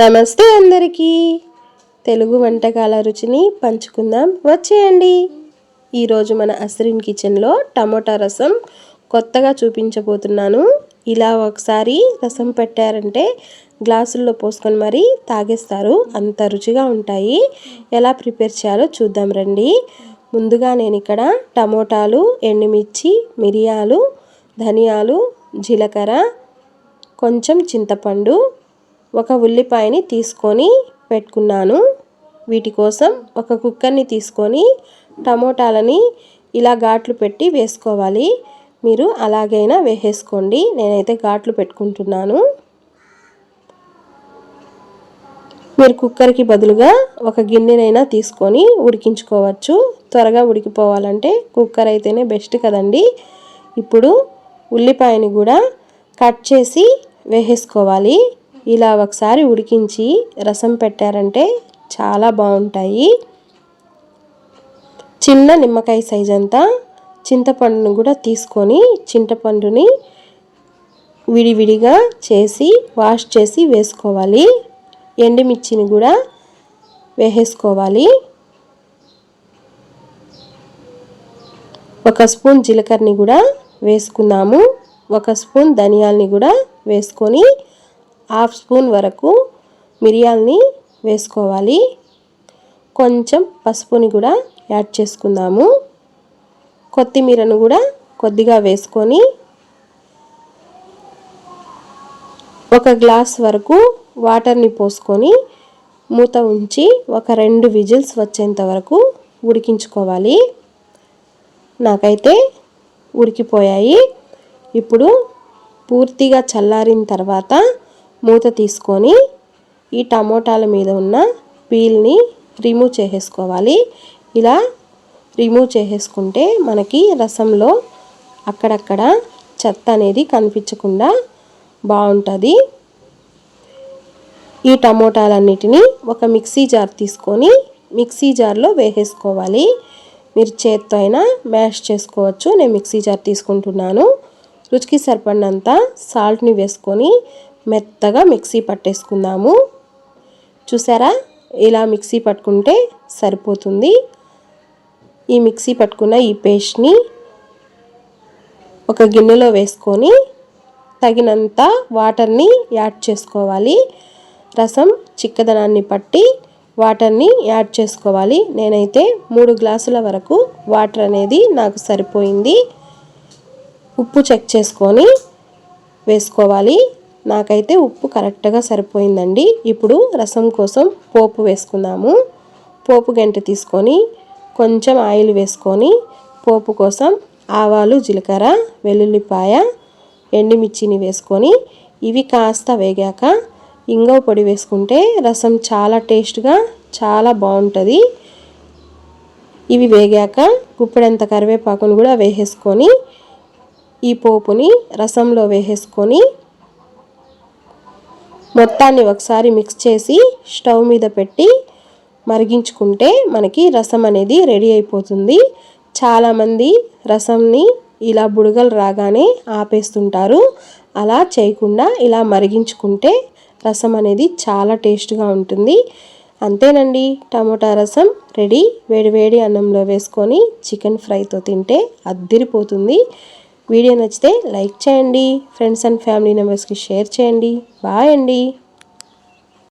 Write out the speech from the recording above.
నమస్తే అందరికీ. తెలుగు వంటకాల రుచిని పంచుకుందాం. వచ్చేయండి. ఈరోజు మన అస్రిన్ కిచెన్లో టమోటా రసం కొత్తగా చూపించబోతున్నాను. ఇలా ఒకసారి రసం పెట్టారంటే గ్లాసుల్లో పోసుకొని మరీ తాగేస్తారు. అంత రుచిగా ఉంటాయి. ఎలా ప్రిపేర్ చేయాలో చూద్దాం రండి. ముందుగా నేను ఇక్కడ టమోటాలు ఎండుమిర్చి మిరియాలు ధనియాలు జీలకర్ర కొంచెం చింతపండు ఒక ఉల్లిపాయని తీసుకొని పెట్టుకున్నాను. వీటి కోసం ఒక కుక్కర్ని తీసుకొని టమోటాలని ఇలా ఘాట్లు పెట్టి వేసుకోవాలి. మీరు అలాగైనా వేసేసుకోండి. నేనైతే ఘాట్లు పెట్టుకుంటున్నాను. మీరు కుక్కర్కి బదులుగా ఒక గిన్నెనైనా తీసుకొని ఉడికించుకోవచ్చు. త్వరగా ఉడికిపోవాలంటే కుక్కర్ అయితేనే బెస్ట్ కదండి. ఇప్పుడు ఉల్లిపాయని కూడా కట్ చేసి వేసేసుకోవాలి. ఇలా ఒకసారి ఉడికించి రసం పెట్టారంటే చాలా బాగుంటాయి. చిన్న నిమ్మకాయ సైజ్ అంతా చింతపండును కూడా తీసుకొని చింతపండుని విడివిడిగా చేసి వాష్ చేసి వేసుకోవాలి. ఎండుమిర్చిని కూడా వేసేసుకోవాలి. ఒక స్పూన్ జీలకర్రని కూడా వేసుకున్నాము. ఒక స్పూన్ ధనియాల్ని కూడా వేసుకొని హాఫ్ స్పూన్ వరకు మిరియాలని వేసుకోవాలి. కొంచెం పసుపుని కూడా యాడ్ చేసుకుందాము. కొత్తిమీరను కూడా కొద్దిగా వేసుకొని ఒక గ్లాస్ వరకు వాటర్ని పోసుకొని మూత ఉంచి ఒక రెండు విజిల్స్ వచ్చేంత వరకు ఉడికించుకోవాలి. నాకైతే ఉడికిపోయాయి. ఇప్పుడు పూర్తిగా చల్లారిన తర్వాత మూత తీసుకొని ఈ టమోటాల మీద ఉన్న పీల్ని రిమూవ్ చేసేసుకోవాలి. ఇలా రిమూవ్ చేసేసుకుంటే మనకి రసంలో అక్కడక్కడ చెత్త అనేది కనిపించకుండా బాగుంటుంది. ఈ టమోటాలన్నిటినీ ఒక మిక్సీ జార్ తీసుకొని మిక్సీ జార్లో వేసేసుకోవాలి. మీరు చేత్తో అయినా మ్యాష్ చేసుకోవచ్చు. నేను మిక్సీ జార్ తీసుకుంటున్నాను. రుచికి సరిపడినంత సాల్ట్ని వేసుకొని మెత్తగా మిక్సీ పట్టేసుకుందాము. చూసారా? ఇలా మిక్సీ పట్టుకుంటే సరిపోతుంది. ఈ మిక్సీ పట్టుకున్న ఈ పేస్ట్ని ఒక గిన్నెలో వేసుకొని తగినంత వాటర్ని యాడ్ చేసుకోవాలి. రసం చిక్కదనాన్ని పట్టి వాటర్ని యాడ్ చేసుకోవాలి. నేనైతే మూడు గ్లాసుల వరకు వాటర్ అనేది నాకు సరిపోయింది. ఉప్పు చెక్ చేసుకొని వేసుకోవాలి. నాకైతే ఉప్పు కరెక్ట్గా సరిపోయిందండి. ఇప్పుడు రసం కోసం పోపు వేసుకుందాము. పోపు గంట తీసుకొని కొంచెం ఆయిల్ వేసుకొని పోపు కోసం ఆవాలు జీలకర్ర వెల్లుల్లిపాయ ఎండుమిర్చిని వేసుకొని ఇవి కాస్త వేగాక ఇంగవ పొడి వేసుకుంటే రసం చాలా టేస్ట్గా చాలా బాగుంటుంది. ఇవి వేగాక గుప్పెడంత కరివేపాకును కూడా వేసేసుకొని ఈ పోపుని రసంలో వేసేసుకొని మొత్తాన్ని ఒకసారి మిక్స్ చేసి స్టవ్ మీద పెట్టి మరిగించుకుంటే మనకి రసం అనేది రెడీ అయిపోతుంది. చాలామంది రసంని ఇలా బుడగలు రాగానే ఆపేస్తుంటారు. అలా చేయకుండా ఇలా మరిగించుకుంటే రసం అనేది చాలా టేస్ట్గా ఉంటుంది. అంతేనండి టమోటా రసం రెడీ వేడివేడి అన్నంలో వేసుకొని చికెన్ ఫ్రైతో తింటే అద్దిరిపోతుంది. వీడియో నచ్చితే లైక్ చేయండి. ఫ్రెండ్స్ అండ్ ఫ్యామిలీ మెంబర్స్కి షేర్ చేయండి. బాయ్ అండి.